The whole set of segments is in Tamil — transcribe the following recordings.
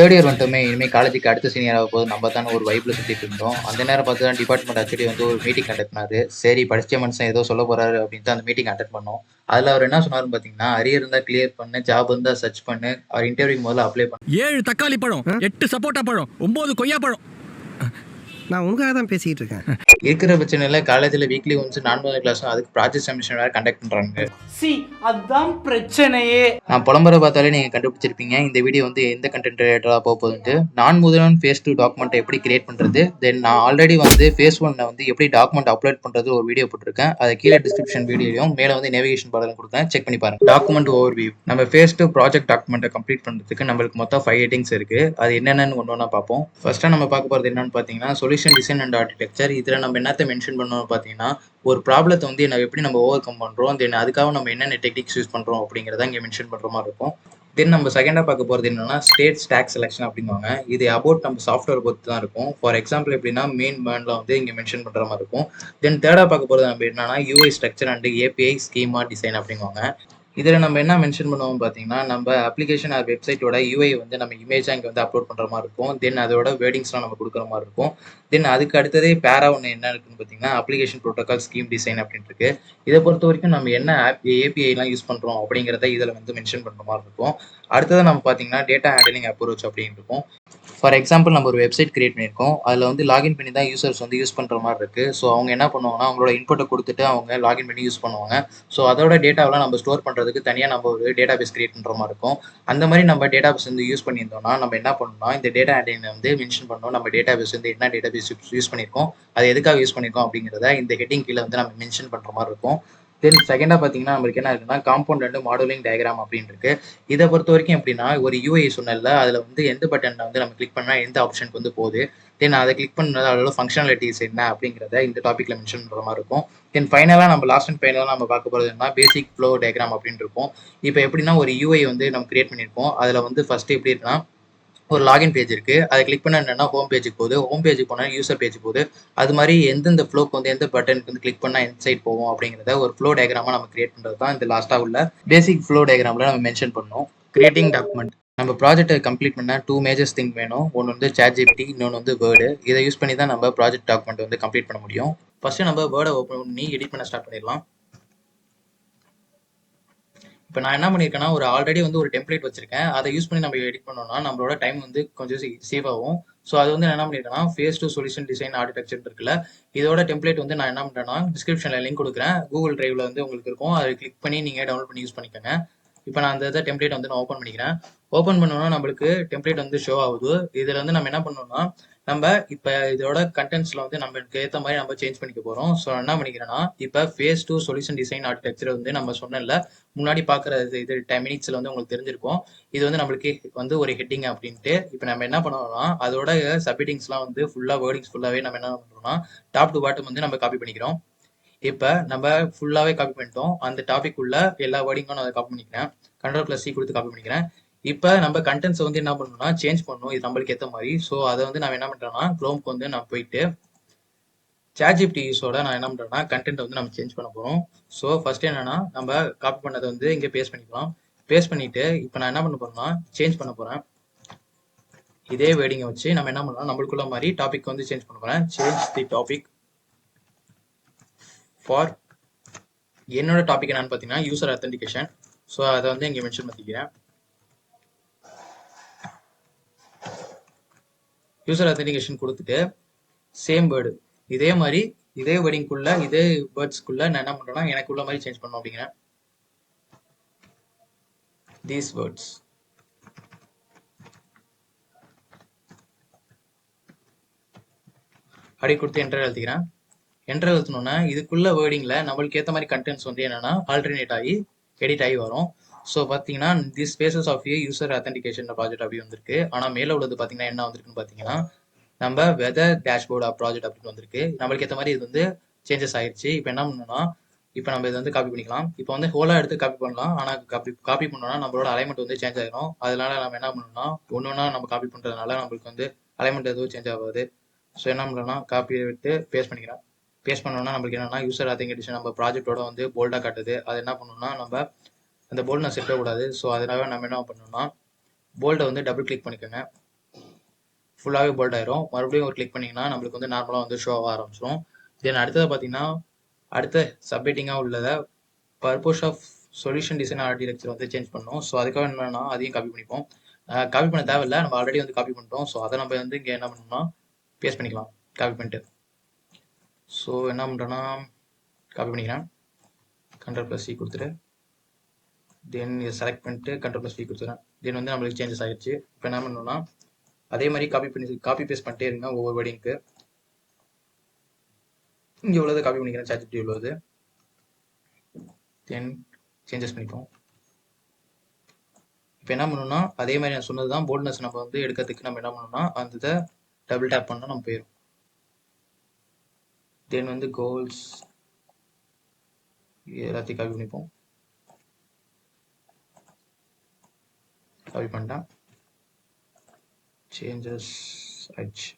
தேர்ட் இயர் வந்துட்டுமே இனிமேல் காலேஜுக்கு அடுத்த சீனியர் ஆக போது நம்ம தானே ஒரு வைப்பில் சுற்றிட்டு இருந்தோம். அந்த நேரம் பார்த்து தான் டிபார்ட்மெண்ட் ஹெச்ஓடி வந்து ஒரு மீட்டிங் கண்டக்ட் பண்ணாரு. சரி படிச்ச மனுஷன் ஏதோ சொல்ல போறாரு அப்படின்ட்டு அந்த மீட்டிங் அட்டென்ட் பண்ணோம். அதில் அவர் என்ன சொன்னாருன்னு பார்த்தீங்கன்னா அரியர் இருந்தால் கிளியர் பண்ணு ஜாப் இருந்தால் சர்ச் பண்ணு. அவர் இன்டர்வியூக்கு முதல்ல அப்ளை பண்ணு ஏழு தக்காளி பழம் எட்டு சப்போட்டா பழம் ஒன்பது கொய்யா பழம். நான் உங்களுக்காக தான் பேசிக்கிட்டு இருக்கேன். இருக்கிற பிரச்சனையில் காலேஜில் வீக்லி ஒன்ஸ் நான்காவது கிளாஸும் அதுக்கு ப்ராஜெக்ட் சப்மிஷன் வேறு கண்டக்ட் பண்ணுறாங்க சி அதான் பிரச்சனையே. நான் புலம்புற பார்த்தாலே நீங்கள் கண்டுபிடிச்சிருப்பீங்க. இந்த வீடியோ வந்து எந்த கண்டென்ட் ரிலேட்டடாக போக போகுதுன்ட்டு. நான் முதல்வன் ஃபேஸ் டூ டாக்குமெண்ட்டை எப்படி கிரியேட் பண்ணுறது தென் நான் ஆல்ரெடி வந்து ஃபேஸ் ஒன்ல வந்து எப்படி டாக்குமெண்ட் அப்லோட் பண்ணுறது ஒரு வீடியோ போட்டிருக்கேன். அதை கீழே டிஸ்கிரிப்ஷன் வீடியோலையும் மேலே வந்து நேவிகேஷன் படம் கொடுத்தேன் செக் பண்ணி பாருங்க. டாக்குமெண்ட் ஓவர் வியூ நம்ம ஃபேஸ் டூ ப்ராஜெக்ட் டாக்குமெண்ட்டை கம்ப்ளீட் பண்ணுறதுக்கு நம்மளுக்கு மொத்தம் ஃபைவ் ஹெட்டிங்ஸ் இருக்குது அது என்னென்னு ஒன்று ஒன்றா பார்ப்போம். ஃபர்ஸ்ட்டாக நம்ம பார்க்க போகிறது என்னன்னு பார்த்தீங்கன்னா சொல்யூஷன் டிசைன் அண்ட் ஆர்கிடெக்சர் இதில் நம்ம என்னத்தை மென்ஷன் பண்ணோம்னு பார்த்தீங்கன்னா ஒரு ப்ராப்ளத்தை வந்து என்ன எப்படி நம்ம ஓவர் கம் பண்ணுறோம் தென் அதுக்காக நம்ம என்னென்ன டெக்னிக்ஸ் யூஸ் பண்ணுறோம் அப்படிங்கிறத இங்கே மென்ஷன் பண்ணுற மாதிரி இருக்கும். தென் நம்ம செகண்டாக பார்க்க போகிறது என்னன்னா ஸ்டேட் ஸ்டாக் செலெக்ஷன் அப்படிங்குவாங்க இது அபவுட் நம்ம சாஃப்ட்வேர் பொறுத்து தான் இருக்கும். ஃபார் எக்ஸாம்பிள் எப்படின்னா மெயின் பேண்டில் வந்து இங்கே மென்ஷன் பண்ணுற மாதிரி இருக்கும். தென் தேர்டாக பார்க்க போகிறது நம்ம என்னன்னா UI structure and API schema design அப்படிங்குவாங்க இதில் நம்ம என்ன மென்ஷன் பண்ணுவோம் பார்த்தீங்கன்னா நம்ம அப்ளிகேஷன் ஆர் வெப்சைட்டோட யூஐ வந்து நம்ம இமேஜாக இங்கே வந்து அப்லோட் பண்ணுற மாதிரி இருக்கும். தென் அதோட வேர்டிங்ஸ்லாம் நம்ம கொடுக்குற மாதிரி இருக்கும். தென் அதுக்கு அடுத்ததே பேரா ஒன்று என்ன இருக்குன்னு பார்த்தீங்கன்னா அப்ளிகேஷன் ப்ரோட்டோகால் ஸ்கீம் டிசைன் அப்படின்ட்டு இருக்கு. இதை பொறுத்த வரைக்கும் நம்ம என்ன ஆப் ஏபிஐலாம் யூஸ் பண்ணுறோம் அப்படிங்கிறத இதில் வந்து மென்ஷன் பண்ணுற மாதிரி இருக்கும். அடுத்தது நம்ம பார்த்தீங்கன்னா டேட்டா ஹேண்டலிங் அப்ரோச் அப்படின்னு இருக்கும். ஃபார் எக்ஸாம்பிள் நம்ம ஒரு வெப்சைட் கிரியேட் பண்ணியிருக்கோம். அதில் வந்து லாகின் பண்ணி தான் யூசர்ஸ் வந்து யூஸ் பண்ணுற மாதிரி இருக்குது ஸோ அவங்க என்ன பண்ணுவாங்கன்னா அவங்களோட இன்புட்டை கொடுத்துட்டு அவங்க லாகின் பண்ணி யூஸ் பண்ணுவாங்க. ஸோ அதோட டேட்டாவெலாம் நம்ம ஸ்டோர் பண்ணுறதுக்கு தனியாக நம்ம ஒரு டேட்டா பேஸ் கிரியேட் பண்ணுற மாதிரி இருக்கும். அந்த மாதிரி நம்ம டேட்டா பேஸ் வந்து யூஸ் பண்ணியிருந்தோம்னா நம்ம என்ன பண்ணணும் இந்த டேட்டா ஹேண்டலிங் வந்து மென்ஷன் பண்ணோம் நம்ம டேட்டா பேஸ் வந்து என்ன டேட்டா பேஸ் யூஸ் பண்ணியிருக்கோம் அது எதுக்காக யூஸ் பண்ணியிருக்கோம் அப்படிங்கிறத இந்த ஹெட்டிங் கீழே வந்து நம்ம மென்ஷன் பண்ணுற மாதிரி இருக்கும். தென் செகண்டாக பார்த்தீங்கன்னா நம்மளுக்கு என்ன இருக்குன்னா காம்பவுண்ட் அண்ட் மாடலிங் டயக்ராம் அப்படின்னு இருக்கு இதை பொறுத்த வரைக்கும் எப்படின்னா ஒரு யூஐ சொன்னல அதில் வந்து எந்த பட்டனில் வந்து நம்ம கிளிக் பண்ணால் எந்த ஆப்ஷனுக்கு வந்து போகுது? தென் அதை கிளிக் பண்ணது அதோட ஃபங்க்ஷனாலிட்டிஸ் என்ன அப்படிங்கிறத இந்த டாப்பிக்கில் மென்ஷன் பண்ணுற மாதிரி இருக்கும். தென் ஃபைனலாக நம்ம லாஸ்ட் அண்ட் ஃபைனலாக நம்ம பார்க்க போகிறது என்ன பேசிக் ஃப்ளோ டயக்ராம் அப்படின்னு இருக்கும் இப்போ எப்படின்னா ஒரு யூஐ வந்து நம்ம கிரியேட் பண்ணியிருப்போம் அதில் வந்து ஃபஸ்ட்டு எப்படி இருக்குன்னா ஒரு லாகின் பேஜ் இருக்கு. அதை கிளிக் பண்ண என்னன்னா ஹோம் பேஜுக்கு போகுது. ஹோம் பேஜுக்கு போனால் யூசர் பேஜ் போகுது. அது மாதிரி எந்தெந்த ஃப்ளோக்கு வந்து எந்த பட்டனுக்கு வந்து கிளிக் பண்ணால் எந்த சைட் போவோம் அப்படிங்கிறத ஒரு ஃப்ளோ டயக்ராமா நம்ம கிரியேட் பண்ணுறது தான் இந்த லாஸ்ட்டாக உள்ள பேசிக் ஃப்ளோ டயக்ராமில் நம்ம மென்ஷன் பண்ணோம் கிரியேட்டிங் டாக்குமெண்ட் நம்ம ப்ராஜெக்ட்டை கம்ப்ளீட் பண்ண டூ மேஜர்ஸ் திங் வேணும். ஒன்று வந்து சேட் ஜிபிடி இன்னொன்று வந்து வேர்டு இதை யூஸ் பண்ணி தான் நம்ம ப்ராஜெக்ட் டாக்குமெண்ட் வந்து கம்ப்ளீட் பண்ண முடியும். ஃபர்ஸ்ட் நம்ம வேர்டை ஓப்பன் பண்ணி எடிட் பண்ண ஸ்டார்ட் பண்ணிடலாம். இப்போ நான் என்ன பண்ணியிருக்கேன்னா ஒரு ஆல்ரெடி வந்து ஒரு டெம்ப்ளேட் வச்சிருக்கேன். அதை யூஸ் பண்ணி நம்ம எடிட் பண்ணோம்னா நம்மளோட டைம் வந்து கொஞ்சம் சேவ் ஆகும். ஸோ அது வந்து என்ன பண்ணியிருக்கேன்னா phase two solution design architecture இருக்குல்ல இதோட டெம்ப்ளேட் வந்து நான் என்ன பண்ணுறேன்னா டிஸ்கிரிப்ஷனில் லிங்க் கொடுக்குறேன். கூகுள் டிரைவில் வந்து உங்களுக்கு இருக்கும். அதை கிளிக் பண்ணி நீங்கள் டவுன்லோட் பண்ணி யூஸ் பண்ணிக்கோங்க. இப்போ நான் அந்த இதை டெம்ப்ளேட் வந்து நான் ஓப்பன் பண்ணிக்கிறேன். ஓப்பன் பண்ணோம்னா நம்மளுக்கு டெம்ப்ளேட் வந்து ஷோ ஆகுது. இதில் வந்து நம்ம என்ன பண்ணோம்னா நம்ம இப்போ இதோட கண்டென்ட்ஸ்ல வந்து நம்மளுக்கு ஏற்ற மாதிரி நம்ம சேஞ்ச் பண்ணிக்க போகிறோம் ஸோ என்ன பண்ணிக்கிறேன்னா இப்போ phase two solution design architecture வந்து நம்ம சொன்னல முன்னாடி பார்க்குற இது டென் மினிட்ஸில் வந்து உங்களுக்கு தெரிஞ்சிருக்கும். இது வந்து நம்மளுக்கு வந்து ஒரு ஹெட்டிங் அப்படின்ட்டு இப்போ நம்ம என்ன பண்ணுவோம்னா அதோட சப்ஹெட்டிங்ஸ்லாம் வந்து ஃபுல்லாக வேர்டிங்ஸ் ஃபுல்லாகவே நம்ம என்ன பண்ணுறோம்னா டாப் டு பாட்டம் வந்து நம்ம காப்பி பண்ணிக்கிறோம். இப்போ நம்ம ஃபுல்லாகவே காப்பி பண்ணிட்டோம். அந்த டாபிக் உள்ள எல்லா வேர்டிங்கும் நான் அதை காப்பி பண்ணிக்கிறேன். கண்ட்ரோல் ப்ளஸ் சி கொடுத்து காப்பி பண்ணிக்கிறேன். இப்போ நம்ம கண்டென்ட்ஸ் வந்து என்ன பண்ணணும்னா சேஞ்ச் பண்ணணும். இது நம்மளுக்கு ஏற்ற மாதிரி. ஸோ அதை வந்து நான் என்ன பண்ணுறேன்னா க்ரோம்க்கு வந்து நான் போயிட்டு சாட்ஜிபிடி யூஸோட நான் என்ன பண்ணுறேன்னா கண்டென்ட் வந்து நம்ம சேஞ்ச் பண்ண போகிறோம் ஸோ ஃபர்ஸ்ட் என்னன்னா நம்ம காப்பி பண்ணதை வந்து இங்கே பேஸ்ட் பண்ணிக்கலாம். பேஸ்ட் பண்ணிட்டு இப்போ நான் என்ன பண்ண போறேன்னா சேஞ்ச் பண்ண போகிறேன் இதே வேடிங்கை வச்சு நம்ம என்ன பண்ணலாம் நம்மளுக்குள்ள மாதிரி டாபிக் வந்து சேஞ்ச் பண்ண போகிறேன் சேஞ்ச் தி டாபிக் ஃபார் என்னோட டாபிக் என்னன்னு பார்த்தீங்கன்னா யூசர் அத்தன்டிகேஷன் ஸோ அதை வந்து இங்கே மென்ஷன் பண்ணிக்கிறேன். யூசர் அத்தன்டிகேஷன் கொடுத்துட்டு சேம் வேர்டு இதே மாதிரி இதே வேர்டிங்குள்ள இதே வேர்ட்ஸ்க்குள்ள நான் என்ன பண்றேன்னா எனக்கு உள்ள மாதிரி சேஞ்ச் பண்ணணும் அப்படிங்கிறேன் தீஸ் வேர்ட்ஸ் அப்படி கொடுத்து என்டர் எழுதிக்கிறேன் என்டர் எழுத்தணும்னா இதுக்குள்ள வேர்டிங்ல நம்மளுக்கு ஏற்ற மாதிரி கண்டென்ட்ஸ் வந்து என்னன்னா ஆல்டர்னேட் ஆகி எடிட் ஆகி வரும். ஸோ பார்த்தீங்கன்னா the spaces of a user authentication project அப்படி வந்திருக்கு. ஆனால் மேலே உள்ளது பார்த்தீங்கன்னா என்ன வந்திருக்குன்னு பார்த்தீங்கன்னா நம்ம வெதர் டேஷ்போர்ட் ப்ராஜெக்ட் அப்படின்னு வந்திருக்கு. நம்மளுக்கு ஏற்ற மாதிரி இது வந்து சேஞ்சஸ் ஆயிடுச்சு இப்போ என்ன பண்ணணும்னா இப்போ நம்ம இதை வந்து காப்பி பண்ணிக்கலாம். இப்போ வந்து ஹோலா எடுத்து காப்பி பண்ணலாம். ஆனால் காப்பி காப்பி பண்ணோம்னா நம்மளோட அலைமெண்ட் வந்து சேஞ்ச் ஆகிடும் அதனால நம்ம என்ன பண்ணணும்னா ஒன்று ஒன்றா நம்ம காப்பி பண்ணுறதுனால நம்மளுக்கு வந்து அலைமெண்ட் எதுவும் சேஞ்ச் ஆகாது. ஸோ என்ன பண்ணலாம் காப்பியை விட்டு பேஸ்ட் பண்ணிக்கிறேன் பேஸ்ட் பண்ணோம்னா நம்மளுக்கு என்னன்னா யூசர் அத்தன்டிகேஷன் நம்ம ப்ராஜெக்டோட வந்து போல்டாக காட்டுது. அது என்ன பண்ணணும்னா நம்ம அந்த போல்ட் நான் செட்டக்கூடாது ஸோ அதனால நம்ம என்ன பண்ணணும்னா போல்டை வந்து டபுள் கிளிக் பண்ணிக்கோங்க. ஃபுல்லாகவே போல்ட் ஆயிரும். மறுபடியும் ஒரு கிளிக் பண்ணிங்கன்னா நம்மளுக்கு வந்து நார்மலாக வந்து ஷோ ஆக ஆரம்பிச்சிடும் தென் அடுத்தது பார்த்தீங்கன்னா அடுத்த சப்மிட்டிங்காக உள்ளதை purpose of solution design architecture வந்து சேஞ்ச் பண்ணோம் ஸோ அதுக்காக என்னன்னா அதையும் காப்பி பண்ணிப்போம். காப்பி பண்ண தேவையில்ல. நம்ம ஆல்ரெடி வந்து காப்பி பண்ணிட்டோம். ஸோ அதை நம்ம வந்து இங்கே என்ன பண்ணணும்னா பேஸ்ட் பண்ணிக்கலாம். காப்பி பண்ணிட்டு. ஸோ என்ன பண்ணுறேன்னா காப்பி பண்ணிக்கிறேன். கண்ட்ரோல் ப்ளஸ் சி கொடுத்துட்டு. தென் இதை செலக்ட் பண்ணிட்டு கண்ட்ரோல் ப்ளஸ் வி கொடுத்துறேன். தென் வந்து நம்மளுக்கு சேஞ்சஸ் ஆகிடுச்சு இப்போ என்ன பண்ணணும்னா அதே மாதிரி காப்பி பண்ணி காப்பி பேஸ்ட் பண்ணிட்டே இருங்க ஒவ்வொரு வேர்டிங்க்கு இங்கே உள்ளது காப்பி பண்ணிக்கிறேன் சார்ஜ் உள்ளது. தென் சேஞ்சஸ் பண்ணிப்போம். இப்போ என்ன பண்ணணும்னா அதே மாதிரி நான் சொன்னது தான் போல்ட்னஸ் நம்ம வந்து எடுக்கிறதுக்கு நம்ம என்ன பண்ணணும்னா அந்த இதை டபுள் டேப் பண்ணால் நம்ம போயிடும் தென் வந்து கோல்ஸ் எல்லாத்தையும் காப்பி பண்ணிப்போம். காப்பி பண்ணிட்டேன் சேஞ்சஸ் ஆயிடுச்சு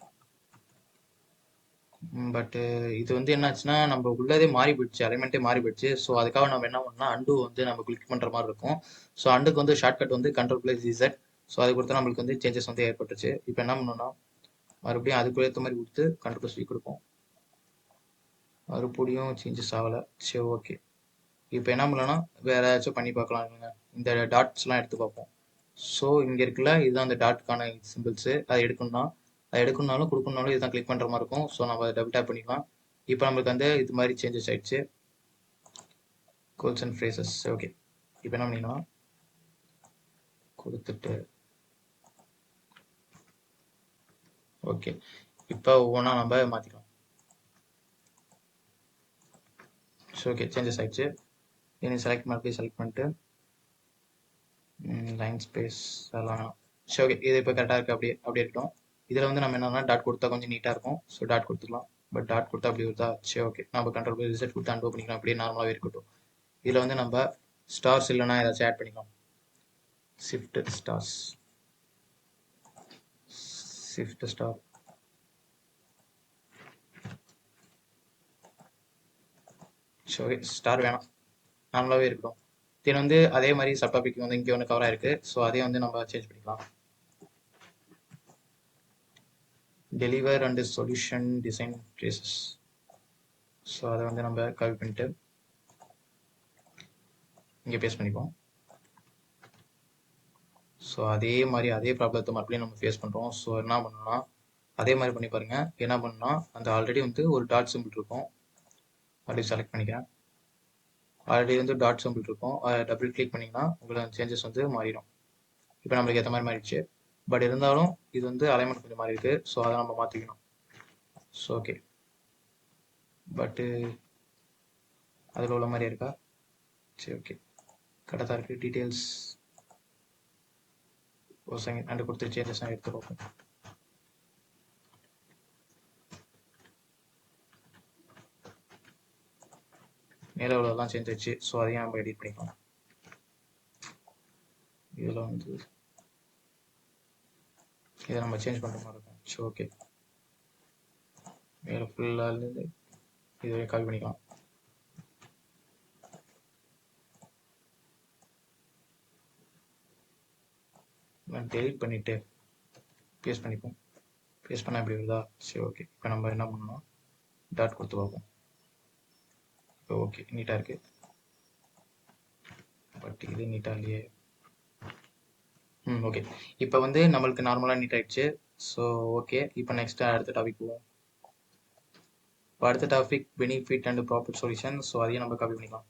பட் இது வந்து என்னாச்சுன்னா நம்ம உள்ளதே மாறி போயிடுச்சு அலைமெண்ட்டே மாறி போயிடுச்சு ஸோ அதுக்காக நம்ம என்ன பண்ணோம்னா அண்டு வந்து நம்ம கிளிக் பண்ணுற மாதிரி இருக்கும். ஸோ அண்டுக்கு வந்து ஷார்ட்கட் வந்து கண்ட்ரோல் பிளஸ் இசட் ஸோ அது கொடுத்தா நம்மளுக்கு வந்து சேஞ்சஸ் வந்து ஏற்பட்டுச்சு இப்போ என்ன பண்ணணும்னா மறுபடியும் அதுக்குள்ள ஏற்ற மாதிரி கொடுத்து கண்ட்ரோல் பிளஸ் கொடுப்போம். மறுபடியும் சேஞ்சஸ் ஆகலை. சரி ஓகே இப்போ என்ன பண்ணலாம்னா வேற ஏதாச்சும் பண்ணி பார்க்கலாம் இந்த டாட்ஸ்லாம் எடுத்து பார்ப்போம். ஸோ இங்கே இருக்குல்ல இதுதான் அந்த டாட்கான சிம்பிள்ஸு அதை எடுக்கணும்னா அதை எடுக்கணும்னாலும் கொடுக்கணும்னாலும் இதுதான் கிளிக் பண்ணுற மாதிரி இருக்கும். ஸோ நம்ம அதை டபுள் டேப் பண்ணிக்கலாம். இப்போ நம்மளுக்கு வந்து இது மாதிரி சேஞ்சஸ் ஆயிடுச்சு. கோல்ஸ் அண்ட் ஃப்ரேசஸ் ஓகே இப்போ என்ன பண்ணிக்கலாம் கொடுத்துட்டு. ஓகே இப்போ ஒவ்வொன்றா நம்ம மாற்றிக்கலாம் ஸோ ஓகே சேஞ்சஸ் ஆயிடுச்சு. இனி செலக்ட் பண்ணி செலக்ட் பண்ணிட்டு லைன் ஸ்பேஸ் அதெல்லாம். வேணாம் சரி ஓகே இது இப்போ கரெக்டாக இருக்குது அப்படியே அப்படியே இருக்கட்டும். இதில் வந்து நம்ம என்னன்னா டாட் கொடுத்தா கொஞ்சம் நீட்டாக இருக்கும். ஸோ டாட் கொடுத்துக்கலாம் பட் டாட் கொடுத்தா அப்படி வருதா சரி ஓகே நம்ம கண்ட்ரோல் ரிசல்ட் கொடுத்து அனுபவம் பண்ணிக்கலாம். அப்படியே நார்மலாகவே இருக்கட்டும். இதில் வந்து நம்ம ஸ்டார்ஸ் இல்லைன்னா ஏதாச்சும் ஆட் பண்ணிக்கலாம். ஷிஃப்ட் ஸ்டார்ஸ் ஷிஃப்ட் ஸ்டார் சரி ஸ்டார் வேணாம். நார்மலாகவே இருக்கட்டும். தென் வந்து அதே மாதிரி சப் டாபிக் வந்து இங்கே ஒன்று கவர் ஆயிருக்கு. ஸோ அதே வந்து நம்ம சேஞ்ச் பண்ணிக்கலாம். Deliver and solution design traces so அதை வந்து நம்ம காப்பி பண்ணிட்டு இங்கே பேஸ் பண்ணிப்போம். ஸோ அதே மாதிரி அதே ப்ராப்ளத்தை மறுபடியும் நம்ம ஃபேஸ் பண்ணுறோம் ஸோ என்ன பண்ணணும்னா அதே மாதிரி பண்ணி பாருங்கள் என்ன பண்ணணும்னா அந்த ஆல்ரெடி வந்து ஒரு டாட் சிம்பிள் இருக்கும். அப்படி செலக்ட் பண்ணிக்கிறேன். ஆல்ரெடி வந்து டாட் சிம்பிள் இருக்கும். அதை டபுள் கிளிக் பண்ணிங்கன்னா உங்களுக்கு சேஞ்சஸ் வந்து மாறிடும். இப்போ நம்மளுக்கு ஏற்ற மாதிரி மாறிடுச்சு. பட் இருந்தாலும் இது வந்து அலைன்மெண்ட் கொஞ்சம் மாறி ஸோ அதை நம்ம மாற்றிக்கணும் ஸோ ஓகே பட்டு அதில் உள்ள மாதிரி இருக்கா? சரி ஓகே கரெக்டாக இருக்குது டீட்டெயில்ஸ் ஒரு செகண்ட் அண்டு கொடுத்துட்டு சேஞ்சஸ் எடுத்து பார்ப்போம் மேலே உள்ளதெல்லாம் சேஞ்ச் ஆச்சு ஸோ அதையும் நம்ம எடிட் பண்ணிக்கலாம். இதில் வந்து இதை நம்ம சேஞ்ச் பண்ணுற மாதிரி இருக்கும். ஸோ ஓகே மேலே ஃபுல்லாக இருந்து இதுவே காப்பி பண்ணிக்கலாம். டெலிட் பண்ணிவிட்டு பேஸ்ட் பண்ணிப்போம். பேஸ்ட் பண்ணால் எப்படி வருதா? சரி ஓகே இப்போ நம்ம என்ன பண்ணணும்? டாட் கொடுத்து பார்ப்போம். இப்போ ஓகே நீட்டாக இருக்கு. பட் இது நீட்டாக இல்லையே. ம் ஓகே இப்போ வந்து நம்மளுக்கு நார்மலாக நீட் ஆயிடுச்சு. ஸோ ஓகே இப்போ நெக்ஸ்ட் அடுத்த டாபிக் போவோம். இப்போ அடுத்த topic benefit and profit solution so அதையும் நம்ம காப்பி பண்ணிக்கலாம்.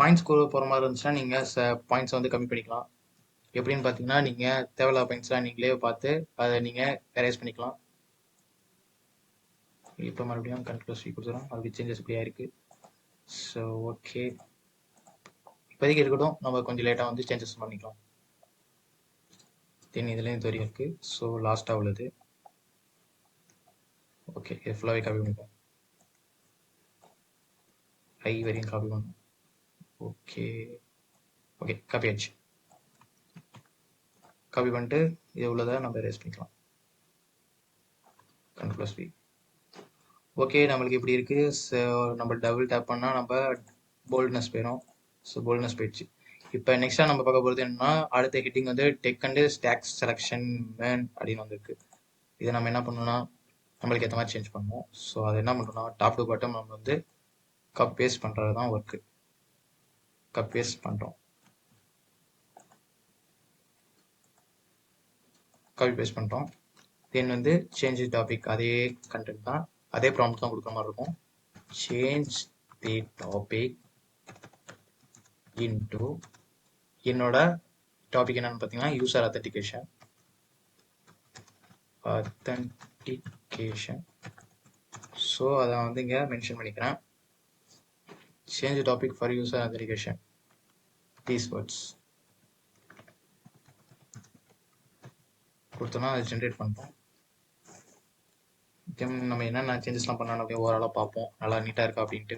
பாயிண்ட்ஸ் கூட போகிற மாதிரி இருந்துச்சுன்னா நீங்கள் பாயிண்ட்ஸை வந்து கம்மி பண்ணிக்கலாம். எப்படின்னு பார்த்தீங்கன்னா நீங்கள் தேவையில்லாத பாயிண்ட்ஸ்லாம் நீங்களே பார்த்து அதை நீங்கள் எரேஸ் பண்ணிக்கலாம். இப்போ மறுபடியும் கண்ட்ரோல் ஸ்வீ கொடுத்துறோம். மறுபடியும் சேஞ்சஸ் இப்படியா இருக்கு ஸோ ஓகே இப்போதைக்கு இருக்கட்டும். நம்ம கொஞ்சம் லேட்டாக வந்து சேஞ்சஸ் பண்ணிக்கலாம். தென் இதுலேயும் இது வரையும் இருக்குது ஸோ லாஸ்ட்டாக உள்ளது. ஓகே இது ஃபுல்லாகவே காப்பி பண்ணிப்போம் ஐ வரையும் காப்பி பண்ணும் ஓகே ஓகே காப்பி ஆச்சு காப்பி பண்ணிட்டு இது உள்ளதை நம்ம ரேஸ் பண்ணிக்கலாம். கண்ட்ரோல் ப்ளஸ் ஓகே நம்மளுக்கு இப்படி இருக்குது ஸோ நம்ம டபுள் டேப் பண்ணால் நம்ம போல்ட்னஸ் போயிடும் ஸோ போல்ட்னஸ் போயிடுச்சு. இப்போ நெக்ஸ்ட்டாக நம்ம பார்க்க போகிறது என்னன்னா அடுத்த ஹிட்டிங் வந்து tech and stacks selection man அப்படின்னு வந்திருக்கு. இதை நம்ம என்ன பண்ணோம்னா நம்மளுக்கு ஏற்ற மாதிரி சேஞ்ச் பண்ணுவோம் ஸோ அதை என்ன பண்ணுறோம்னா டாப் டு பாட்டம் நம்ம வந்து கப் பேஸ்ட் பண்ணுறது தான் ஒர்க்கு கப் பேஸ்ட் பண்ணுறோம் காப்பி பேஸ்ட் பண்ணுறோம் தென் வந்து சேஞ்ச் டாபிக் அதே கண்டென்ட் தான் அதே ப்ராம்ப்ட் தான் கொடுக்குற மாதிரி இருக்கும். சேஞ்ச் தி டாபிக் இன்டு என்னோட டாபிக் என்னன்னு பார்த்தீங்கன்னா யூசர் அத்தன்டிகேஷன் அத்தன்டிகேஷன் ஸோ அதை வந்து இங்கே மென்ஷன் பண்ணிக்கிறேன். Change topic for user authentication these words கொடுத்தோம்னா அதை ஜென்ரேட் பண்ணுறோம் நம்ம என்னென்ன சேஞ்சஸ்லாம் பண்ணணும் அப்படியே ஓவராலாக பார்ப்போம். நல்லா நீட்டாக இருக்கா அப்படின்ட்டு.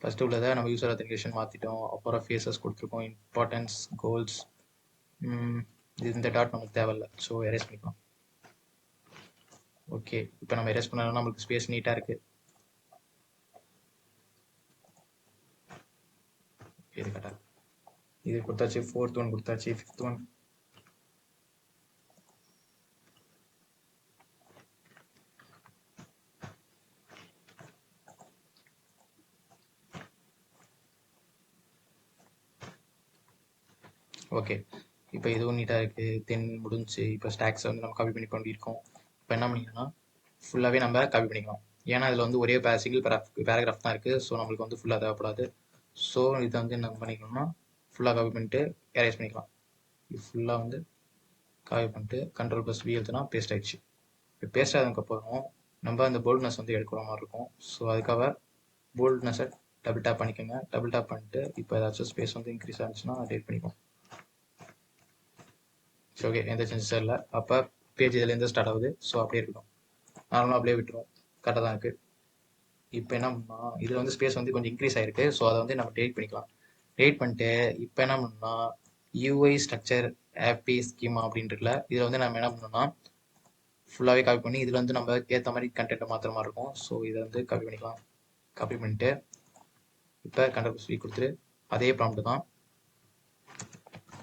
ஃபஸ்ட்டு உள்ளதை நம்ம யூசர் அத்தன்டிகேஷன் மாற்றிட்டோம் அப்புறம் ஃபேஸஸ் கொடுத்துருக்கோம். இம்பார்ட்டன்ஸ் கோல்ஸ் இது இந்த டாட் நமக்கு தேவையில்ல. ஸோ எரேஸ் பண்ணிக்கலாம். ஓகே இப்போ நம்ம எரேஸ் பண்ணலாம் நம்மளுக்கு ஸ்பேஸ் நீட்டாக இருக்குது இது கரெக்டாக இது கொடுத்தாச்சு. ஃபோர்த் ஒன் கொடுத்தாச்சு. ஃபிஃப்த் ஒன் ஓகே இப்போ இதுவும் நீட்டாக இருக்குது தென் முடிஞ்சு இப்போ ஸ்டாக்ஸை வந்து நம்ம காப்பி பண்ணி பண்ணியிருக்கோம் இப்போ என்ன பண்ணிக்கலாம்னா ஃபுல்லாகவே நம்ம காப்பி பண்ணிக்கலாம். ஏன்னா இதில் வந்து ஒரே பே சிங்கிள் பேராகிராஃப் தான் இருக்குது ஸோ நம்மளுக்கு வந்து ஃபுல்லாக தேவைப்படாது. ஸோ இதை வந்து என்ன பண்ணிக்கணும்னா ஃபுல்லாக காப்பி பண்ணிட்டு எரேஸ் பண்ணிக்கலாம். இது ஃபுல்லாக வந்து காப்பி பண்ணிட்டு கண்ட்ரோல் ப்ளஸ் வி எழுத்துனா பேஸ்ட் ஆகிடுச்சு இப்போ பேஸ்ட் ஆனதுக்கப்புறம் நம்ம அந்த போல்ட்னஸ் வந்து எடுக்கிற மாதிரி இருக்கும். ஸோ அதுக்காக போல்ட்னஸை டபுள் டேப் பண்ணிக்கோங்க. டபுள் டேப் பண்ணிட்டு இப்போ ஏதாச்சும் ஸ்பேஸ் வந்து இன்க்ரீஸ் ஆச்சுன்னா டேட் பண்ணிக்கோங்க ஸோ ஓகே எந்த சேஞ்சஸும் இல்லை. அப்போ பேஜ் இதுலேருந்து ஸ்டார்ட் ஆகுது. ஸோ அப்படியே இருக்கட்டும். நார்மலாக அப்படியே விட்டுரும். கரெக்டாக தான் இருக்குது இப்போ என்ன பண்ணால் இதில் வந்து ஸ்பேஸ் வந்து கொஞ்சம் இன்க்ரீஸ் ஆகிருக்கு ஸோ அதை வந்து நம்ம டெலிட் பண்ணிக்கலாம். டெலிட் பண்ணிட்டு இப்போ என்ன பண்ணால் யூஐ ஸ்ட்ரக்சர் ஆப்பி ஸ்கீமா அப்படின்றதுல இதில் வந்து நம்ம என்ன பண்ணோம்னா ஃபுல்லாகவே காப்பி பண்ணி இதில் வந்து நம்ம ஏற்ற மாதிரி கண்டென்ட்டை மாற்றுற மாதிரி இருக்கும். ஸோ இதை வந்து காப்பி பண்ணிக்கலாம். காப்பி பண்ணிட்டு இப்போ கண்டென்ட் ஸ்வீ கொடுத்துட்டு அதே ப்ராம்ப்ட் தான்.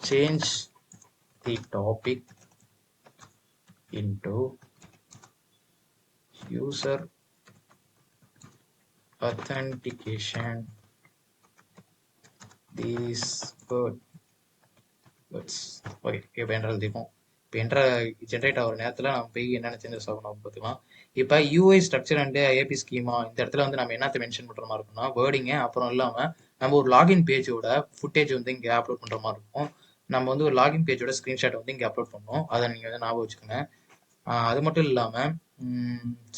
Change the topic into user authentication. These word let's okay இப்போ என்ட்ரு எழுதிப்போம் இப்போ என்ட்ரு ஜென்ரேட் ஆகிற நேரத்தில் நம்ம போய் என்னென்ன சேஞ்சஸ் ஆகணும் பார்த்துக்கலாம் இப்போ UI structure and API schema இந்த இடத்துல வந்து நம்ம என்னத்தை மென்ஷன் பண்ணுற மாதிரி இருக்கும்னா வேர்டிங்க அப்புறம் இல்லாமல் நம்ம ஒரு லாகின் பேஜோட ஃபுட்டேஜ் வந்து இங்கே அப்லோட் பண்ணுற மாதிரி இருக்கும். நம்ம வந்து ஒரு லாகின் பேஜோட ஸ்க்ரீன்ஷாட் வந்து இங்கே அப்லோட் பண்ணோம். அதை நீங்கள் வந்து ஞாபகம் வச்சுக்கோங்க. அது மட்டும் இல்லாமல்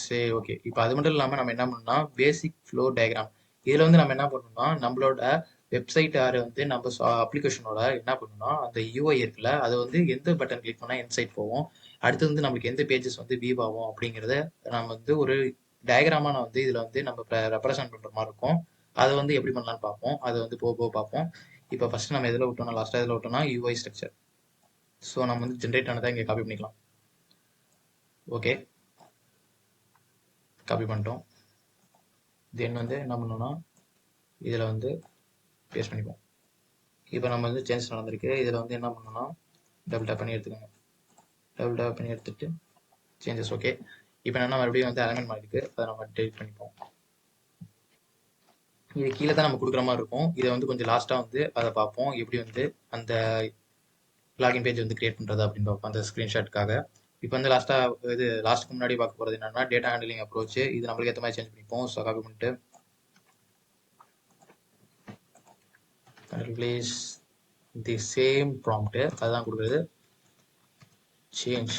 சரி ஓகே இப்போ அது மட்டும் இல்லாமல் நம்ம என்ன பண்ணோம்னா பேசிக் ஃப்ளோ டயக்ராம் இதில் வந்து நம்ம என்ன பண்ணணும்னா நம்மளோட வெப்சைட் ஆறு வந்து நம்ம அப்ளிகேஷனோட என்ன பண்ணணும்னா அந்த யூஐ இருக்குல்ல அது வந்து எந்த பட்டன் கிளிக் பண்ணால் இன்சைட் சைட் போவோம் அடுத்து வந்து நம்மளுக்கு எந்த பேஜஸ் வந்து வியூ ஆகும் அப்படிங்கிறத நம்ம வந்து ஒரு டயக்ராமாக நான் வந்து இதில் வந்து நம்ம ரெப்ரசன்ட் பண்ணுற மாதிரி இருக்கும். அதை வந்து எப்படி பண்ணலான்னு பார்ப்போம். அதை வந்து போக போக பார்ப்போம். இப்போ ஃபஸ்ட்டு நம்ம எதில் விட்டோம்னா லாஸ்ட்டாக எதில் விட்டோம்னா யூஐ ஸ்ட்ரக்சர் ஸோ நம்ம வந்து ஜென்ரேட் ஆனதை இங்கே காப்பி பண்ணிக்கலாம். ஓகே காப்பி பண்ணிட்டோம். தென் வந்து என்ன பண்ணோம்னா இதில் வந்து பேஸ்ட் பண்ணிப்போம். இப்போ நம்ம வந்து சேஞ்ச் நடந்திருக்கு. இதில் வந்து என்ன பண்ணோம்னா டபுள் டேப் பண்ணி எடுத்துக்கோங்க. டபுள் டேப் பண்ணி எடுத்துட்டு சேஞ்சஸ் ஓகே இப்போ என்ன மறுபடியும் வந்து அலைன்மெண்ட் மாறிருக்கு அதை நம்ம டெலிட் பண்ணிப்போம். இது கீழே தான் நம்ம கொடுக்குற மாதிரி இருக்கும். இதை வந்து கொஞ்சம் லாஸ்ட்டாக வந்து அதை பார்ப்போம். எப்படி வந்து அந்த லாகின் பேஜ் வந்து கிரியேட் பண்ணுறது அப்படின்னு பார்ப்போம். அந்த ஸ்க்ரீன்ஷாட்டுக்காக இப்போ வந்து லாஸ்ட்டாக இது லாஸ்ட்டுக்கு முன்னாடி பார்க்க போகிறது என்னன்னா டேட்டா ஹேண்டலிங் அப்ரோச் இது நம்மளுக்கு ஏற்ற மாதிரி சேஞ்ச் பண்ணிப்போம். ஸோ காப்பி பண்ணிட்டு. ரிப்ளேஸ் தி சேம் ப்ராம்ப்ட் அதுதான் கொடுக்குறது. Change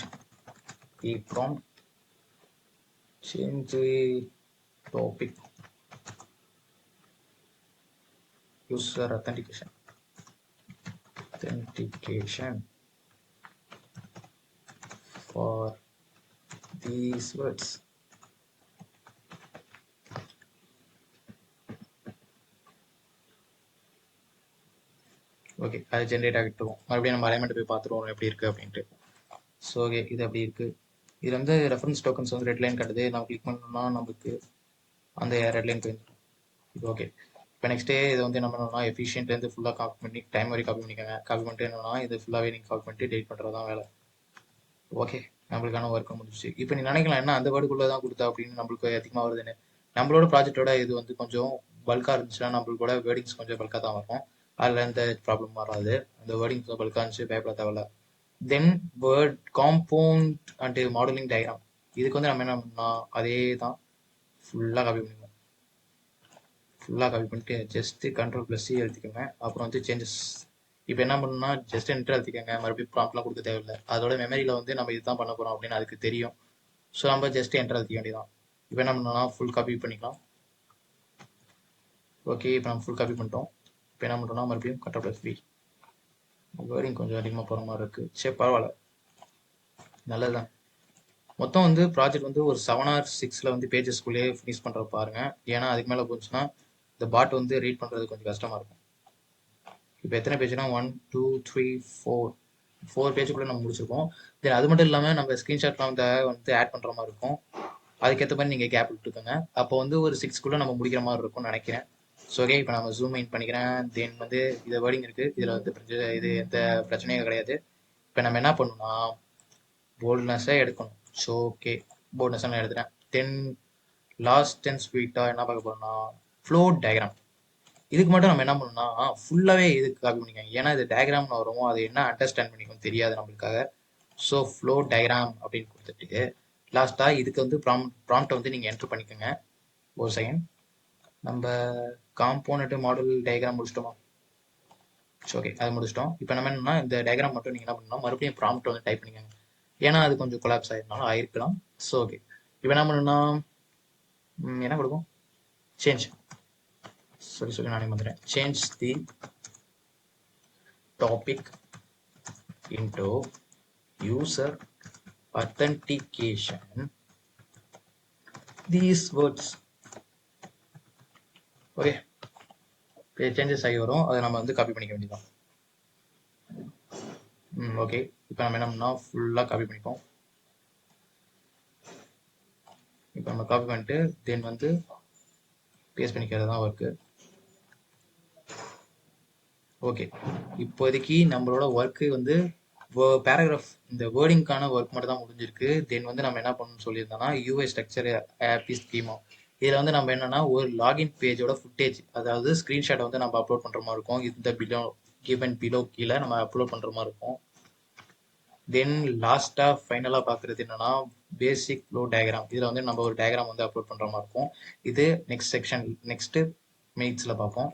the prompt change the topic user authentication. Authentication for these words. Okay அது ஜென்ரேட் ஆகிட்டு மறுபடியும் நம்ம அலைமெண்ட் போய் பார்த்துருவோம் எப்படி இருக்குது அப்படின்ட்டு. ஸோ ஓகே இது அப்படி இருக்குது இது வந்து ரெஃபரன்ஸ் டோக்கன்ஸ் வந்து ரெட் லைன் கட்டுது. நம்ம கிளிக் பண்ணோம்னா நமக்கு அந்த ரெட் லைன் போயிருந்தோம் இது ஓகே இப்போ நெக்ஸ்ட்டே இது வந்து என்ன பண்ணணும்னா எஃபிஷியன்ட்லேருந்து ஃபுல்லாக காப்பி பண்ணி டைம் வரை காப்பி பண்ணிக்கோங்க. காப்பி பண்ணிட்டு என்னன்னா இது ஃபுல்லாகவே நீங்கள் காப்பி பண்ணிட்டு டேட் பண்ணுறது தான் வேலை. ஓகே நம்மளுக்கான ஒர்க் முடிஞ்சிச்சு இப்போ நீ நினைக்கலாம் என்ன அந்த வேர்டுக்குள்ளே தான் கொடுத்தா அப்படின்னு நம்மளுக்கு அதிகமாக வருதுன்னு. நம்மளோட ப்ராஜெக்ட்டோட இது வந்து கொஞ்சம் பல்காக இருந்துச்சுன்னா நம்மளுக்கு கூட வேர்டிங்ஸ் கொஞ்சம் பல்காக தான் வரும். அதில் எந்த ப்ராப்ளம் வராது. அந்த வேர்டிங்ஸ் பல்காக இருந்துச்சு பயப்பட தேவையில்ல. Then word compound and modeling diagram இதுக்கு வந்து நம்ம என்ன பண்ணோம் அதே தான் ஃபுல்லாக காப்பி பண்ணிக்கணும் ஃபுல்லாக காப்பி பண்ணிட்டு ஜஸ்ட்டு கண்ட்ரோல் ப்ளஸ் சி எழுதிக்கோங்க. அப்புறம் வந்து சேஞ்சஸ் இப்போ என்ன பண்ணணும்னா ஜஸ்ட் என்ட்ரு எழுதிக்கோங்க. மறுபடியும் ப்ராப்ட்லாம் கொடுக்க தேவையில்லை. அதோட மெமரியில் வந்து நம்ம இதுதான் பண்ண போகிறோம் அப்படின்னு அதுக்கு தெரியும். ஸோ நம்ம ஜஸ்ட் என்ட்ரு எழுதிக்க வேண்டியதான் இப்போ என்ன பண்ணணும்னா ஃபுல் காப்பி பண்ணிக்கலாம். ஓகே இப்போ நம்ம ஃபுல் காப்பி பண்ணிட்டோம். இப்போ என்ன பண்ணுறோம்னா மறுபடியும் கண்ட்ரோல் ப்ளஸ் பி வேர்டிங் கொஞ்சம் அதிகமாக போகிற மாதிரி இருக்குது சரி பரவாயில்ல. நல்லதுதான். மொத்தம் வந்து ப்ராஜெக்ட் வந்து ஒரு செவன் ஆர் சிக்ஸில் வந்து பேஜஸ்குள்ளேயே ஃபினிஷ் பண்ணுற பாருங்கள் ஏன்னா அதுக்கு மேலே போச்சுன்னா இந்த பாட் வந்து ரீட் பண்ணுறது கொஞ்சம் கஷ்டமாக இருக்கும். இப்போ எத்தனை பேஜ்னா one two three four four பேஜுக்குள்ளே நம்ம முடிச்சிருக்கோம். தென் அது மட்டும் இல்லாமல் நம்ம ஸ்க்ரீன்ஷாட்லாம் வந்து வந்து ஆட் பண்ணுற மாதிரி இருக்கும். அதுக்கேற்ற மாதிரி நீங்கள் கேப் விட்டுக்கோங்க. அப்போ வந்து ஒரு சிக்ஸ்க்குள்ளே நம்ம முடிக்கிற மாதிரி இருக்கும்னு நினைக்கிறேன். ஸோ ஓகே இப்போ நம்ம ஜூம் இன் பண்ணிக்கிறேன். தென் வந்து இது வேர்டிங் இருக்குது இதில் வந்து பிரச்சனை இது எந்த பிரச்சனையும் கிடையாது. இப்போ நம்ம என்ன பண்ணணும்னா போல்ட்னஸை எடுக்கணும். ஸோ ஓகே போல்ட்னஸ் நான் எடுத்துட்டேன். தென் லாஸ்ட் டென் ஸ்வீட்டாக என்ன பார்க்க போகிறோம்னா ஃப்ளோட் டயக்ராம் இதுக்கு மட்டும் நம்ம என்ன பண்ணணும்னா ஃபுல்லாகவே இதுக்கு காப்பி பண்ணிக்கோங்க. ஏன்னா இது டயக்ராம்னு வரும் அது என்ன அண்டர்ஸ்டாண்ட் பண்ணிக்கும் தெரியாது நம்மளுக்காக. ஸோ ஃப்ளோ டயக்ராம் அப்படின்னு கொடுத்துட்டு லாஸ்ட்டாக இதுக்கு வந்து ப்ராம் ப்ராம்ப்டை வந்து நீங்கள் என்ட்ரு பண்ணிக்கோங்க. ஒரு செகண்ட் நம்ம காம்போனட்டு மாடல் டயக்ராம் முடிச்சிட்டோமா? ஓகே அது முடிச்சிட்டோம். இப்போ நம்ம என்னன்னா இந்த டயக்ராம் மட்டும் நீங்கள் என்ன பண்ணணும் மறுபடியும் ப்ராம்ப்ட் வந்து டைப் பண்ணிக்கோங்க. ஏன்னா அது கொஞ்சம் கொலாப்ஸ் ஆயிருந்தாலும் ஆயிருக்கலாம். ஸோ ஓகே இப்போ என்ன பண்ணணும்னா என்ன கொடுக்கும்? சேஞ்ச் சொல்லி சொல்லி நானே வந்துடுறேன் change the topic into user authentication. These words. Okay changes ஆகி வரும். அதை நம்ம வந்து காப்பி பண்ணிக்க வேண்டியதான் ம் ஓகே இப்போ நம்ம என்ன ஃபுல்லாக காப்பி பண்ணிப்போம். இப்போ நம்ம காப்பி பண்ணிட்டு தென் வந்து பேஸ்ட் பண்ணிக்கிறது தான் ஒர்க்கு ஓகே இப்போதைக்கு நம்மளோட ஒர்க்கு வந்து பேராகிராஃப் இந்த வேர்டிங்க்கான ஒர்க் மட்டும் தான் முடிஞ்சிருக்கு. தென் வந்து நம்ம என்ன பண்ணணும்னு சொல்லியிருந்தோம்னா யூஏ ஸ்ட்ரக்சர் ஆப்பி ஸ்கீமா இதில் வந்து நம்ம என்னன்னா ஒரு லாகின் பேஜோட ஃபுட்டேஜ் அதாவது ஸ்க்ரீன்ஷாட்டை வந்து நம்ம அப்லோட் பண்ணுற மாதிரி இருக்கும். இந்த பிலோ கிவன் பிலோ கீழே நம்ம அப்லோட் பண்ணுற மாதிரி இருக்கும். தென் லாஸ்ட்டாக ஃபைனலாக பார்க்குறது என்னன்னா பேசிக் ஃப்ளோ டயக்ராம் இதில் வந்து நம்ம ஒரு டயக்ராம் வந்து அப்லோட் பண்ணுற மாதிரி இருக்கும். இது நெக்ஸ்ட் செக்ஷன் நெக்ஸ்ட்டு மெயின்ஸில் பார்ப்போம்.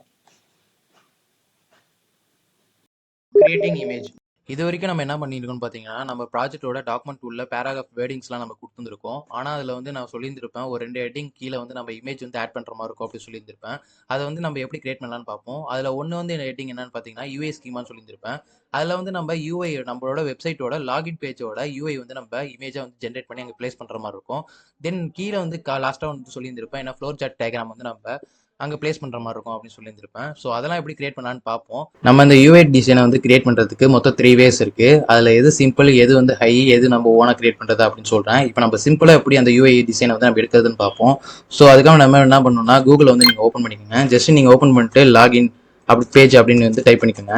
கிரியேட்டிங் இமேஜ் இது வரைக்கும் நம்ம என்ன பண்ணியிருக்கோம்னு பார்த்தீங்கன்னா நம்ம ப்ராஜெக்டோட டாக்குமெண்ட் உள்ள பேராகிராஃப் வேர்டிங்ஸ்லாம் நம்ம கொடுத்துருக்கோம் ஆனால் அதில் வந்து நான் சொல்லியிருந்திருப்பேன் ஒரு ரெண்டு ஹெட்டிங் கீழே வந்து நம்ம இமேஜ் வந்து ஆட் பண்ணுற மாதிரி இருக்கும் அப்படி சொல்லியிருந்திருப்பேன். அதை வந்து நம்ம எப்படி கிரியேட் பண்ணலாம்னு பார்ப்போம். அதில் ஒன்று வந்து ஹெட்டிங் என்னன்னு பார்த்தீங்கன்னா யூஐ ஸ்கீமான்னு சொல்லியிருந்திருப்பேன். அதில் வந்து நம்ம யூஐ நம்மளோட வெப்சைட்டோட லாகின் பேஜோட யூஐ வந்து நம்ம இமேஜை வந்து ஜென்ரேட் பண்ணி அங்கே ப்ளேஸ் பண்ணுற மாதிரி இருக்கும். தென் கீழே வந்து லாஸ்ட்டாக வந்து சொல்லியிருந்திருப்பேன் ஏன்னா ஃப்ளோர் சார்ட் டயக்ராம் வந்து நம்ம அங்கே ப்ளேஸ் பண்ணுற மாதிரி இருக்கும் அப்படின்னு சொல்லியிருந்திருப்பேன். ஸோ அதெல்லாம் எப்படி கிரியேட் பண்ணலான்னு பார்ப்போம். நம்ம இந்த யூஐ டிசைனை வந்து கிரியேட் பண்ணுறதுக்கு மொத்தம் த்ரீ வேஸ் இருக்குது அதில் எது சிம்பிள் எது வந்து ஹை எது நம்ம ஓனாக கிரியேட் பண்ணுறது அப்படின்னு சொல்கிறேன் இப்போ நம்ம சிம்பிளாக எப்படி அந்த யூஐ டிசைனை வந்து நம்ம எடுக்கிறதுன்னு பார்ப்போம். ஸோ அதுக்காக நம்ம என்ன பண்ணணும்னா கூகுளில் வந்து நீங்கள் ஓப்பன் பண்ணிக்கோங்க. ஜஸ்ட் நீங்கள் ஓப்பன் பண்ணிட்டு லாகின் அப்படி பேஜ் அப்படின்னு வந்து டைப் பண்ணிக்கோங்க.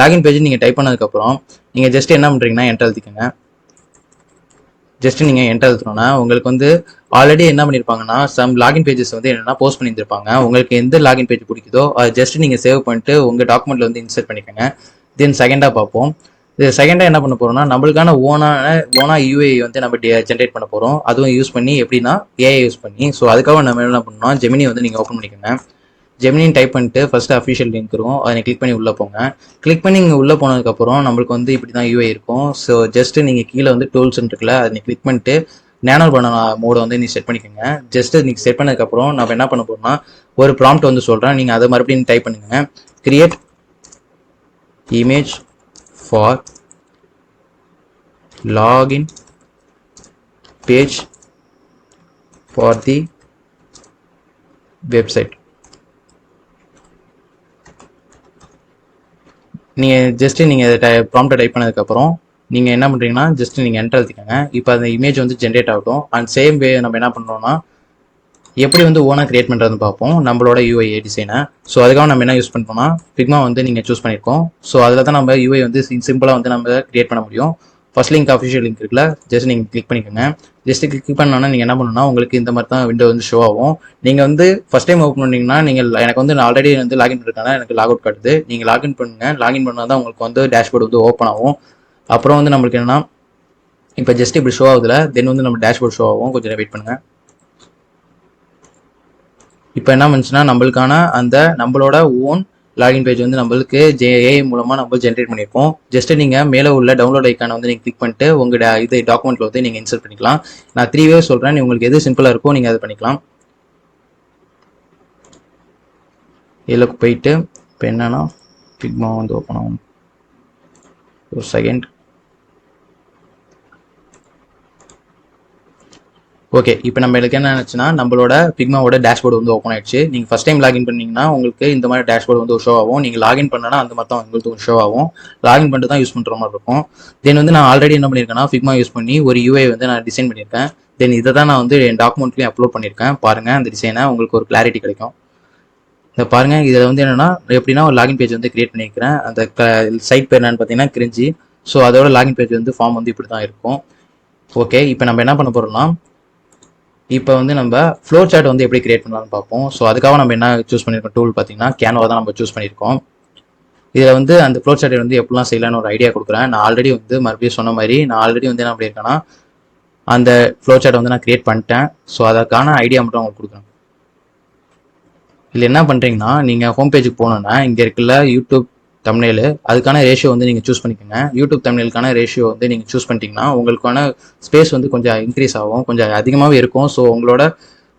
லாகின் பேஜ் நீங்கள் டைப் பண்ணதுக்கப்புறம் நீங்கள் ஜஸ்ட் என்ன பண்ணுறீங்கன்னா என்ட்ரு எழுதிக்கோங்க ஜஸ்ட் நீங்கள் என்டர் எழுதுனோன்னா உங்களுக்கு வந்து ஆல்ரெடி என்ன பண்ணியிருப்பாங்கன்னா சம் லாகின் பேஜஸ் வந்து என்னென்னா போஸ்ட் பண்ணியிருப்பாங்க உங்களுக்கு எந்த லாகின் பேஜ் பிடிக்குதோ அது ஜஸ்ட் நீங்கள் சேவ் பண்ணிட்டு உங்கள் டாக்குமெண்ட்டில் வந்து இன்சர்ட் பண்ணிக்கோங்க. தென் செகண்டாக பார்ப்போம். இது செகண்டாக என்ன பண்ண போகிறோம்னா நம்மளுக்கான ஓனான ஓனா யூஏ வந்து நம்ம ஜென்ரேட் பண்ண போகிறோம் அதுவும் யூஸ் பண்ணி எப்படின்னா ஏஐ யூஸ் பண்ணி. ஸோ அதுக்காக நம்ம என்ன பண்ணோம்னா ஜெமினி வந்து நீங்கள் ஓப்பன் பண்ணிக்கோங்க. ஜெமினின்னு டைப் பண்ணிட்டு ஃபஸ்ட்டு அஃபிஷியல் லிங்க் இருக்கும். அதை கிளிக் பண்ணி உள்ளே போங்க. கிளிக் பண்ணி இங்கே உள்ளே போனதுக்கப்புறம் நம்மளுக்கு வந்து இப்படி தான் யூஐ இருக்கும். ஸோ ஜஸ்ட் நீங்கள் கீழே வந்து டூல்ஸ் இருக்குல்ல அதை நீங்கள் கிளிக் பண்ணிட்டு நேனோ பண்ண மோடை வந்து நீ செட் பண்ணிக்கோங்க. ஜஸ்ட் நீங்கள் செட் பண்ணதுக்கப்புறம் நம்ம என்ன பண்ண போறோம்னா ஒரு ப்ராம்ப்ட் வந்து சொல்கிறேன் நீங்கள் அதை மறுபடியும் டைப் பண்ணுங்க. Create image for login page for the website நீங்கள் ஜஸ்ட்டு நீங்கள் டை ப்ராம்ப்டை டைப் பண்ணதுக்கப்புறம் நீங்கள் என்ன பண்ணுறீங்கன்னா ஜஸ்ட் நீங்கள் என்டர் எழுதிக்கோங்க இப்போ அந்த இமேஜ் வந்து ஜென்ரேட் ஆகட்டும். அண்ட் சேம் வே நம்ம என்ன பண்ணுறோம்னா எப்படி வந்து ஓனாக கிரியேட் பண்ணுறதுன்னு பார்ப்போம். நம்மளோட யூஐஏ டிசைனை ஸோ அதுக்காக நம்ம என்ன யூஸ் பண்ணுறோம்னா ஃபிக்மா வந்து நீங்கள் சூஸ் பண்ணியிருக்கோம் ஸோ அதில் தான் நம்ம யூஐ வந்து சிம்பிளாக வந்து நம்ம க்ரியேட் பண்ண முடியும். ஃபர்ஸ்ட் லிங்க் அஃபிஷியல் லிங்க் இருக்குல்ல? ஜஸ்ட் நீங்கள் கிளிக் பண்ணிக்கோங்க. ஜஸ்ட் கிளிக் பண்ணோன்னா நீங்கள் என்ன பண்ணணும்னா உங்களுக்கு இந்த மாதிரி தான் விண்டோ வந்து ஷோ ஆகும். நீங்கள் வந்து ஃபஸ்ட் டைம் ஓப்பன் பண்ணிங்கன்னா நீங்கள் எனக்கு வந்து நான் ஆல்ரெடி வந்து லாகின் இருக்காங்க எனக்கு லாக் அவுட் காட்டுது. நீங்கள் லாகின் பண்ணுங்க. லாகின் பண்ணால் தான் உங்களுக்கு வந்து டேஷ்போர்டு வந்து ஓப்பன் ஆகும். அப்புறம் வந்து நம்மளுக்கு என்னன்னா இப்போ ஜஸ்ட் இப்படி ஷோ ஆகுதுல தென் வந்து நம்ம டேஷ்போர்ட் ஷோ ஆகும். கொஞ்சம் வெயிட் பண்ணுங்கள் இப்போ என்ன பண்ணுச்சுன்னா நம்மளுக்கான அந்த நம்மளோட ஓன் லாகின் பேஜ் வந்து நம்மளுக்கு ஜேஏ மூலமாக நம்ம ஜென்ரேட் பண்ணியிருக்கோம் ஜஸ்ட் நீங்கள் மேலே உள்ள டவுன்லோட் ஐக்கானை வந்து நீங்கள் கிளிக் பண்ணிட்டு உங்கள் இது டாக்குமெண்ட்டில் வந்து நீங்கள் இன்சர்ட் பண்ணிக்கலாம். நான் த்ரீ வே சொல்கிறேன் உங்களுக்கு எது சிம்பிளாக இருக்கோ நீங்கள் அதை பண்ணிக்கலாம். இதில் போயிட்டு இப்போ என்னன்னா பிக்மா வந்து ஓப்பன் ஆகும் ஒரு செகண்ட் ஓகே இப்போ நம்ம எனக்கு என்ன ஆச்சுன்னா நம்மளோட பிக்மாவோட டேஷ்போர்டு வந்து ஓப்பன் ஆயிடுச்சு. நீங்கள் ஃபஸ்ட் டைம் லாகின் பண்ணீங்கன்னா உங்களுக்கு இந்த மாதிரி டேஷ்போர்டு வந்து ஷோ ஆகும். நீங்கள் லாகின் பண்ணனா அந்த மாதிரி தான் உங்களுக்கு ஷோ ஆகும். லாகின் பண்ணிட்டு தான் யூஸ் பண்ணுற மாதிரி இருக்கும். தென் வந்து நான் ஆல்ரெடி என்ன பண்ணியிருக்கேன்னா ஃபிக்மா யூஸ் பண்ணி ஒரு யூஐ வந்து நான் டிசைன் பண்ணியிருக்கேன். தென் இதை தான் நான் வந்து என் டாக்குமெண்ட்லேயும் அப்லோட் பண்ணியிருக்கேன். பாருங்கள் அந்த டிசைனை உங்களுக்கு ஒரு கிளாரிட்டி கிடைக்கும். இதை பாருங்க இதில் வந்து என்னென்னா எப்படின்னா ஒரு லாகின் பேஜ் வந்து கிரியேட் பண்ணியிருக்கிறேன். அந்த சைட் பேர் என்னன்னு பார்த்தீங்கன்னா கிரிஞ்சி. ஸோ அதோட லாகின் பேஜ் வந்து ஃபார்ம் வந்து இப்படி தான் இருக்கும். ஓகே இப்போ நம்ம என்ன பண்ண போகிறோம்னா இப்போ வந்து நம்ம ஃப்ளோ சார்ட் வந்து எப்படி கிரியேட் பண்ணலாம்னு பார்ப்போம். ஸோ அதுக்காக நம்ம என்ன சூஸ் பண்ணியிருக்கோம் டூல் பார்த்தீங்கன்னா கேனவா தான் நம்ம சூஸ் பண்ணியிருக்கோம் இதில் வந்து அந்த ஃப்ளோ சார்ட்டை வந்து எப்படிலாம் செய்யலாம்னு ஒரு ஐடியா கொடுக்குறேன். நான் ஆல்ரெடி வந்து மறுபடியும் சொன்ன மாதிரி நான் ஆல்ரெடி வந்து என்ன பண்ணியிருக்கேன்னா அந்த ஃப்ளோ சார்ட் வந்து நான் கிரியேட் பண்ணிட்டேன். ஸோ அதற்கான ஐடியா மட்டும் உங்களுக்கு கொடுக்குறேன். இதில் என்ன பண்ணுறீங்கன்னா நீங்கள் ஹோம் பேஜுக்கு போனோன்னா இங்கே இருக்குல்ல யூடியூப் தமிழ் அதுக்கான ரேஷியோ வந்து நீங்கள் சூஸ் பண்ணிக்கோங்க. யூடியூப் தமிழுக்கான ரேஷியோ வந்து நீங்கள் சூஸ் பண்ணிட்டீங்கன்னா உங்களுக்கான ஸ்பேஸ் வந்து கொஞ்சம் இன்க்ரீஸ் ஆகும் கொஞ்சம் அதிகமாகவே இருக்கும். ஸோ உங்களோட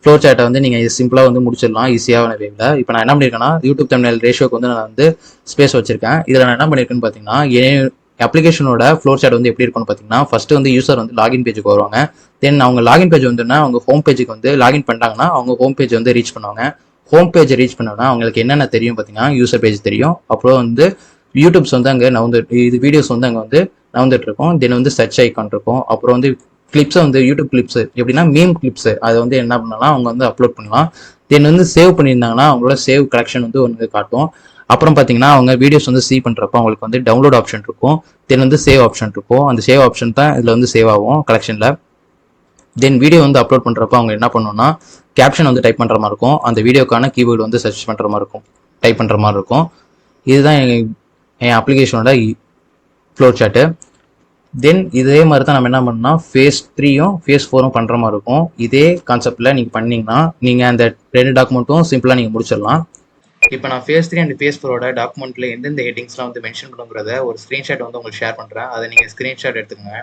ஃப்ளோ சேட்டை வந்து நீங்கள் சிம்பிளாக வந்து முடிச்சிடலாம் ஈஸியாக வேவில் இப்போ நான் என்ன பண்ணியிருக்கேன்னா யூடியூப் தமிழ் ரேஷியோக்கு வந்து நான் வந்து ஸ்பேஸ் வச்சிருக்கேன். இதில் நான் என்ன பண்ணியிருக்கேன்னு பார்த்தீங்கன்னா என் அப்ளிகேஷனோட ஃப்ளோர் சேட் வந்து எப்படி இருக்கும்னு பார்த்தீங்கன்னா ஃபர்ஸ்ட் வந்து யூசர் வந்து லாகின் பேஜுக்கு வருவாங்க. தென் அவங்க லாகின் பேஜ் வந்துன்னா அவங்க ஹோம் பேஜுக்கு வந்து லாகின் பண்ணிட்டாங்கன்னா அவங்க ஹோம் பேஜ் வந்து ரீச் பண்ணுவாங்க. ஹோம் பேஜ் ரீச் பண்ணோம்னா அவங்களுக்கு என்னென்ன தெரியும் பார்த்தீங்கன்னா யூசர் பேஜ் தெரியும். அப்புறம் வந்து யூடியூப்ஸ் வந்து அங்கே நவுந்து இது வீடியோஸ் வந்து அங்கே வந்து நவந்துட்டு இருக்கும். தென் வந்து சர்ச் ஐக்கான் இருக்கும். அப்புறம் வந்து கிளிப்ஸை வந்து யூடியூப் கிளிப்ஸ் எப்படின்னா மீம் கிளிப்ஸ் அதை வந்து என்ன பண்ணலாம்? அவங்க வந்து அப்லோட் பண்ணலாம். தென் வந்து சேவ் பண்ணியிருந்தாங்கன்னா அவங்களோட சேவ் கலெக்ஷன் வந்து ஒன்று காட்டும். அப்புறம் பார்த்தீங்கன்னா அவங்க வீடியோஸ் வந்து சீ பண்ணுறப்போ அவங்களுக்கு வந்து டவுன்லோட் ஆப்ஷன் இருக்கும். தென் வந்து சேவ் ஆப்ஷன் இருக்கும். அந்த சேவ் ஆப்ஷன் தான் இதில் வந்து சேவ் ஆகும் கலெக்ஷனில் தென் வீடியோ வந்து அப்லோட் பண்ணுறப்ப அவங்க என்ன பண்ணணும்னா கேப்ஷன் வந்து டைப் பண்ணுற மாதிரி இருக்கும். அந்த வீடியோக்கான கீபோர்டு வந்து சர்ச் பண்ணுற மாதிரி இருக்கும். டைப் பண்ணுற மாதிரி இருக்கும். இதுதான் என் என் அப்ளிகேஷனோட ஃப்ளோ சார்ட்டு தென் இதே மாதிரி தான் நம்ம என்ன பண்ணோம்னா ஃபேஸ் த்ரீயும் ஃபேஸ் ஃபோரும் பண்ணுற மாதிரி இருக்கும். இதே கான்செப்டில் நீங்கள் பண்ணிங்கன்னா நீங்கள் அந்த ரெண்டு டாக்குமெண்ட்டும் சிம்பிளாக நீங்கள் முடிச்சிடலாம். இப்போ நான் ஃபேஸ் த்ரீ அண்ட் ஃபேஸ் ஃபோரோட டாக்குமெண்ட்டில் எந்தெந்த ஹெட்டிங்ஸ்லாம் வந்து மென்ஷன் பண்ணுங்கிறத ஒரு ஸ்க்ரீன்ஷாட் வந்து உங்களுக்கு ஷேர் பண்ணுறேன் அதை நீங்கள் ஸ்க்ரீன்ஷாட் எடுத்துக்கோங்க.